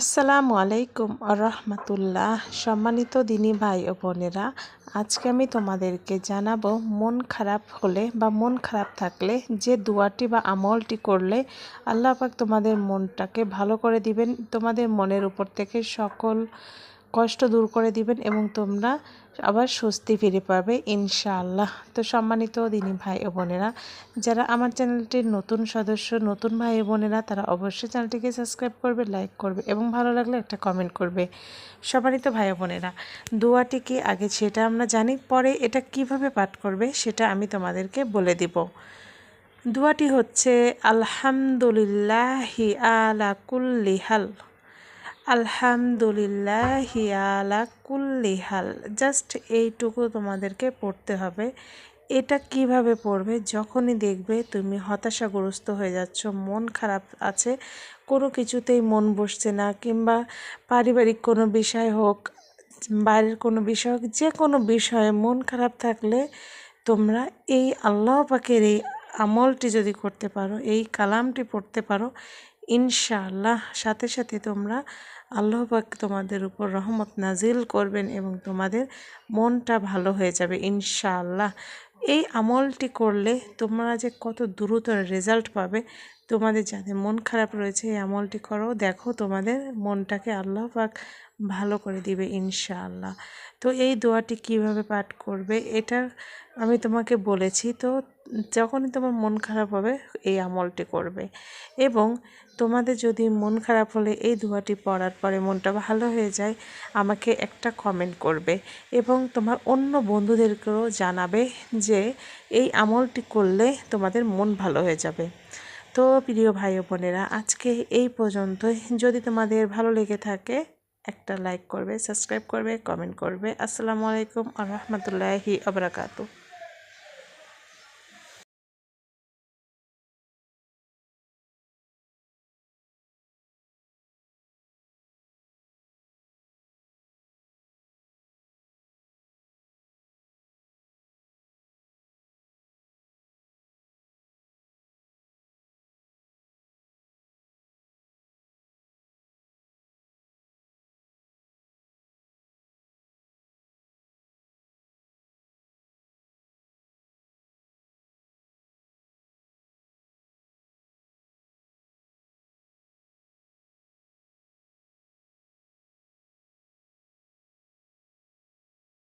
আসসালামু আলাইকুম রহমতুল্লাহ সম্মানিত দিনী ভাই ও বোনেরা, আজকে আমি তোমাদেরকে জানাব মন খারাপ হলে বা মন খারাপ থাকলে যে দুয়াটি বা আমলটি করলে আল্লাহ পাক তোমাদের মনটাকে ভালো করে দিবেন, তোমাদের মনের উপর থেকে সকল কষ্ট দূর করে দিবেন এবং তোমরা আবার স্বস্তি ফিরে পাবে, ইনশাআল্লাহ। তো সম্মানিত দিনী ভাই ও বোনেরা, যারা আমার চ্যানেলটির নতুন সদস্য, নতুন ভাই বোনেরা, তারা অবশ্যই চ্যানেলটিকে সাবস্ক্রাইব করবে, লাইক করবে এবং ভালো লাগলে একটা কমেন্ট করবে। সম্মানিত ভাই বোনেরা, দোয়াটি কি আগে সেটা আমরা জানি, পরে এটা কীভাবে পাঠ করবে সেটা আমি তোমাদেরকে বলে দিব। দোয়াটি হচ্ছে, আলহামদুলিল্লাহি আলা কুল্লি হাল। আলহামদুলিল্লাহ আলা কুল্লি হাল। জাস্ট এইটুকু তোমাদেরকে পড়তে হবে। এটা কীভাবে পড়বে? যখনই দেখবে তুমি হতাশাগ্রস্ত হয়ে যাচ্ছ, মন খারাপ আছে, কোনো কিছুতেই মন বসছে না, কিংবা পারিবারিক কোনো বিষয় হোক বাইরের কোনো বিষয় হোক, যে কোনো বিষয়ে মন খারাপ থাকলে তোমরা এই আল্লাহ পাকের এই আমলটি যদি করতে পারো, এই কালামটি পড়তে পারো ইনশাআল্লাহ। সাথে সাথে তোমরা আল্লাহ তোমাদের উপর রহমত নাজিল করবেন এবং তোমাদের মনটা ভালো হয়ে যাবে ইনশাআল্লাহ। এই আমলটি করলে তোমরা যে কত দ্রুত রেজাল্ট পাবে, তোমাদের যাদের মন খারাপ রয়েছে, এই আমলটি করো। দেখো তোমাদের মনটাকে আল্লাহ পাক ভালো করে দিবে, ইনশাআল্লাহ। তো এই দোয়াটি কীভাবে পাঠ করবে, এটা আমি তোমাকে বলেছি। তো যখনই তোমার মন খারাপ হবে, এই আমলটি করবে। এবং তোমাদের যদি মন খারাপ হলে এই দোয়াটি পড়ার পরে মনটা ভালো হয়ে যায়, আমাকে একটা কমেন্ট করবে এবং তোমার অন্য বন্ধুদেরকেও জানাবে যে এই আমলটি করলে তোমাদের মন ভালো হয়ে যাবে। তো প্রিয় ভাই বোনেরা, আজকে এই পর্যন্তই। যদি তোমাদের ভালো লেগে থাকে, একটা লাইক করবে সাবস্ক্রাইব করবে কমেন্ট করবে। আসসালামু আলাইকুম আ রহমতুল্লাহি আবরাকাতু